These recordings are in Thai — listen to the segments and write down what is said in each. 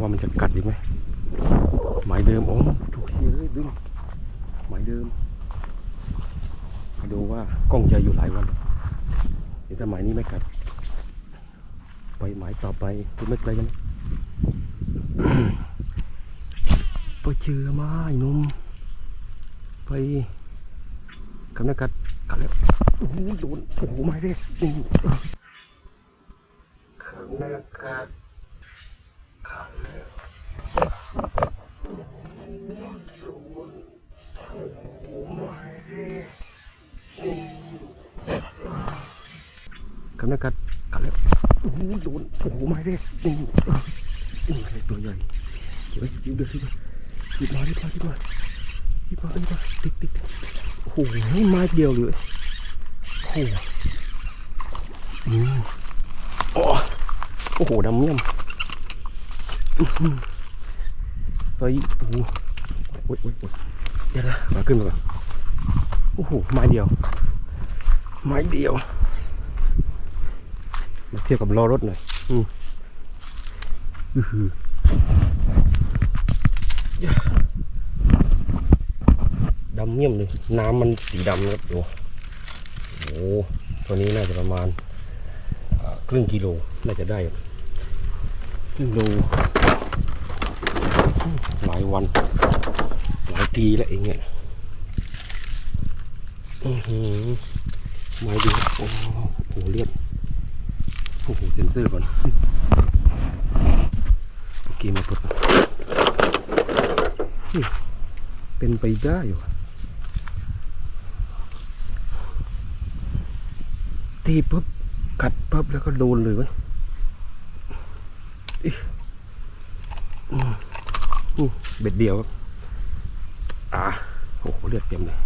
ว่ามันจะกัดดีไหมไม้เดิมโอ้ถูกทีเลยดึงหมายเดิมมาดูว่ากล้องจะอยู่หลายวันเดี๋ยวถ้าหมายนี้ไม่กัด ไปหมายต่อไปคุณไม่ไกลกันไปเจอมาไอ้นุ่มไปกำนักกัดกัดแล้วโอ้โหโดนโอ้โหไม่ได้นี่กำนักกัด กำนักกัดกัดแล้วโอ้โหโดนโอ้โหไม่ได้นี่นี่อะไรตัวใหญ่เดี๋ยวเดี๋ยวเดี๋ยวสิหยิบมาหยิบมาหยิบมาหยิบมาหยิบมาติ๊กติ๊กโอ้โหไม้เดียวเลยโอ้โหอืมโอ้โอ้โหดำเมี่ยมใส่โอ้โหโอ้ยโอ้ยโอ้ยเดี๋ยวนะมาขึ้นมาก่อนโอ้โหไม้เดียวไม้เดียว เทียบกับล้อรถหน่อยอืมอื้อหือดำเมี่ยมเลยน้ำมันสีดำครับดูโอ้ตัวนี้น่าจะประมาณครึ่งกิโลน่าจะได้ครึ่งโลหลายวัน หลายทีแล้วเองเนี่ยอือหือไมาดูโอ้ โหเลือดโอ้โหเซ็นเซอร์ก่อนโอเคมาปลดก่อนเป็นไปได้อยู่ตีปุ๊บกัดปุ๊บแล้วก็โดนเลยเว้ยอิ๊ะอืมอืมเบ็ดเดียวครับอ่าโอ้โหเลือดเต็มเลย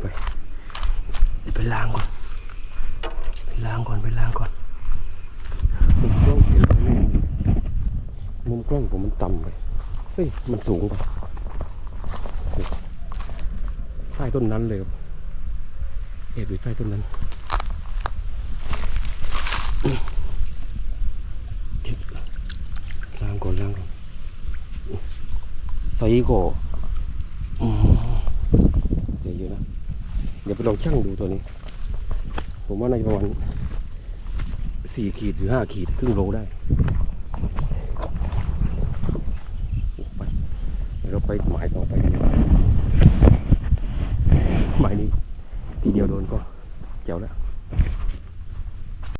ไปไปล้างก่อนไปล้างก่อนไปล้างก่อน มุมกล้องเห็นไหมมุม กล้องผมมันต่ำไปเฮ้ย มันสูงไปใต้ต้นนั้นเลยเอบอยู่ใต้ต้นนั้นล้างก่อนล้างก่อนใส่ก็อืมเดี๋ยวอยู่นะ เดี๋ยวไปลองชั่งดูตัวนี้ ผมว่าน่าจะประมาณสี่ขีดหรือห้าขีดครึ่งโลได้ไปเดี๋ยวเรา ไปหมายต่อไปกันดีกว่าหมายนี้ทีเดียวโดนก็เจ๋วแล้ว